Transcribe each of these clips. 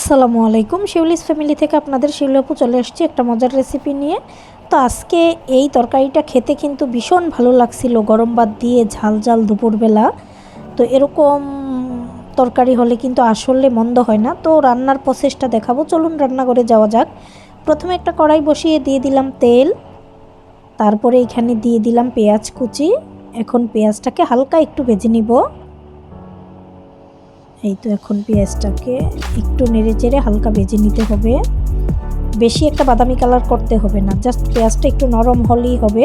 আসসালামু আলাইকুম। শিউলিস ফ্যামিলি থেকে আপনাদের শিউলাপু চলে আসছি একটা মজার রেসিপি নিয়ে। তো আজকে এই তরকারিটা খেতে কিন্তু ভীষণ ভালো লাগছিল। গরম ভাত দিয়ে ঝাল ঝাল দুপুরবেলা। তো এরকম তরকারি হলে কিন্তু আসলে মন্দ হয় না। তো রান্নার প্রসেসটা দেখাবো। চলুন রান্না করে যাওয়া যাক। প্রথমে একটা কড়াই বসিয়ে দিয়ে দিলাম তেল। তারপরে এখানে দিয়ে দিলাম পেঁয়াজ কুচি। এখন পেঁয়াজটাকে হালকা একটু ভেজে নিব। এই তো এখন পেঁয়াজটাকে একটু নেড়ে চেড়ে হালকা ভেজে নিতে হবে। বেশি একটা বাদামি কালার করতে হবে না জাস্ট পেঁয়াজটা একটু নরম হলেই হবে।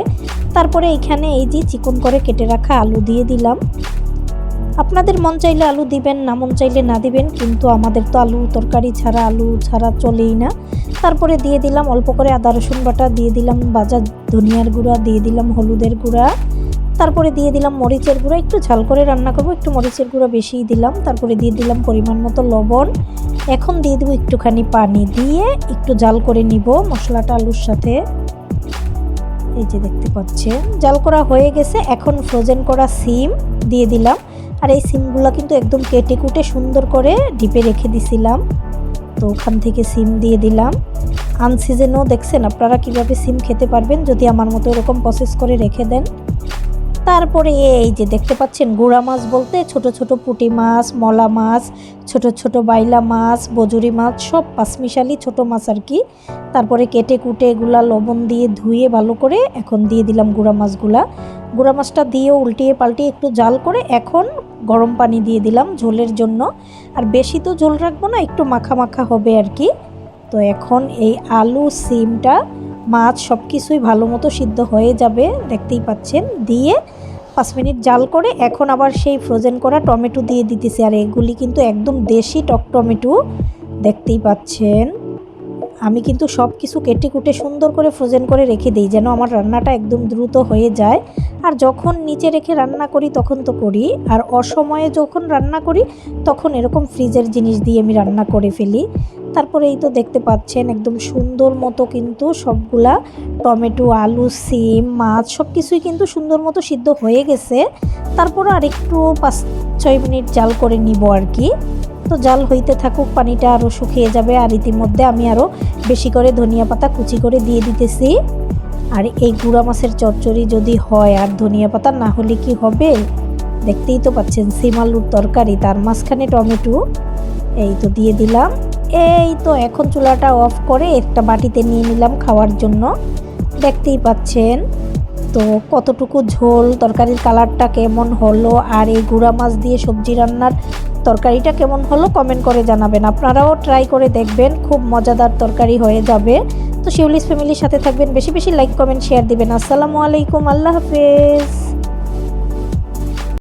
তারপরে এইখানে এই যে চিকন করে কেটে রাখা আলু দিয়ে দিলাম। আপনাদের মন চাইলে আলু দিবেন, না মন চাইলে না দিবেন, কিন্তু আমাদের তো আলু তরকারি ছাড়া আলু ছাড়া চলেই না। তারপরে দিয়ে দিলাম অল্প করে আদা রসুন বাটা, দিয়ে দিলাম বাজার ধনিয়ার গুঁড়া, দিয়ে দিলাম হলুদের গুঁড়া। তারপরে দিয়ে দিলাম মরিচের গুঁড়া, একটু ঝাল করে রান্না করব, একটু মরিচের গুঁড়া বেশিই দিলাম, তারপরে দিয়ে দিলাম পরিমাণ মতো লবণ। এখন দিয়ে দেবো একটুখানি পানি দিয়ে একটু জাল করে নিব মশলাটা আলুর সাথে। এই যে দেখতে পাচ্ছেন, জাল করা হয়ে গেছে, এখন ফ্রোজেন করা সিম দিয়ে দিলাম। আর এই সিমগুলো কিন্তু একদম কেটে কুটে সুন্দর করে ডিপে রেখে দিছিলাম। তো ওখান থেকে সিম দিয়ে দিলাম। আনসিজেনও দেখছেন, আপনারা কীভাবে সিম খেতে পারবেন যদি আমার মতো এরকম প্রসেস করে রেখে দেন। তারপরে এই যে দেখতে পাচ্ছেন গুড়া মাছ বলতে ছোট ছোট পুঁটি মাছ, মলা মাছ, ছোট ছোট বাইলা মাছ, বজুরি মাছ, সব পাঁচমিশালি ছোট মাছ আর কি। তারপরে কেটে কুটে এগুলা লবণ দিয়ে ধুয়ে ভালো করে এখন দিয়ে দিলাম গুড়া মাছগুলা। গুড়া মাছটা দিয়ে উল্টিয়ে পাল্টিয়ে একটু জাল করে এখন গরম পানি দিয়ে দিলাম ঝোলের জন্য। আর বেশি তো ঝোল রাখব না, একটু মাখা মাখা হবে আর কি। তো এখন এই আলু, সিমটা মাছ সব কিছুই ভালো মতো সিদ্ধ হয়ে যাবে, দেখতেই পাচ্ছেন। দিয়ে পাঁচ মিনিট জাল করে এখন আবার সেই ফ্রোজেন করা টমেটো দিয়ে দিতেছি। আর এগুলি কিন্তু একদম দেশি টক টমেটো, দেখতেই পাচ্ছেন। আমি কিন্তু সব কিছু কেটে কুটে সুন্দর করে ফ্রোজেন করে রেখে দিই, যেন আমার রান্নাটা একদম দ্রুত হয়ে যায়। আর যখন নিচে রেখে রান্না করি, তখন তো করি। আর অসময়ে যখন রান্না করি, তখন এরকম ফ্রিজের জিনিস দিয়ে আমি রান্না করে ফেলি। তারপরে এই তো দেখতে পাচ্ছেন, একদম সুন্দর মতো কিন্তু সবগুলা টমেটো, আলু, সিম, মাছ সব কিছুই কিন্তু সুন্দর মতো সিদ্ধ হয়ে গেছে। তারপর আর একটু পাঁচ ছয় মিনিট জাল করে নিব আর কি। তো জাল হইতে থাকুক, পানিটা আরও শুকিয়ে যাবে। আর ইতিমধ্যে আমি আরও বেশি করে ধনিয়া পাতা কুচি করে দিয়ে দিতেছি। আর এই গুঁড়া মাছের চচ্চড়ি যদি হয়, আর ধনিয়া পাতা না হলে কি হবে? দেখতেই তো পাচ্ছেন, সিম আলুর তরকারি, তার মাঝখানে টমেটো। এই তো দিয়ে দিলাম। এই তো এখন চুলাটা অফ করে একটা বাটিতে নিয়ে নিলাম খাওয়ার জন্য। দেখতেই পাচ্ছেন। তো কতটুকু ঝোল, তরকারির কালারটা কেমন হলো আর এই গুঁড়া মাছ দিয়ে সবজি রান্নার তরকারিটা কেমন হলো কমেন্ট করে জানাবেন। আপনারাও ট্রাই করে দেখবেন, খুব মজাদার তরকারি হয়ে যাবে। তো শিউলিস ফ্যামিলির সাথে থাকবেন, বেশি বেশি লাইক কমেন্ট শেয়ার দিবেন। আসসালামু আলাইকুম, আল্লাহ হাফেজ।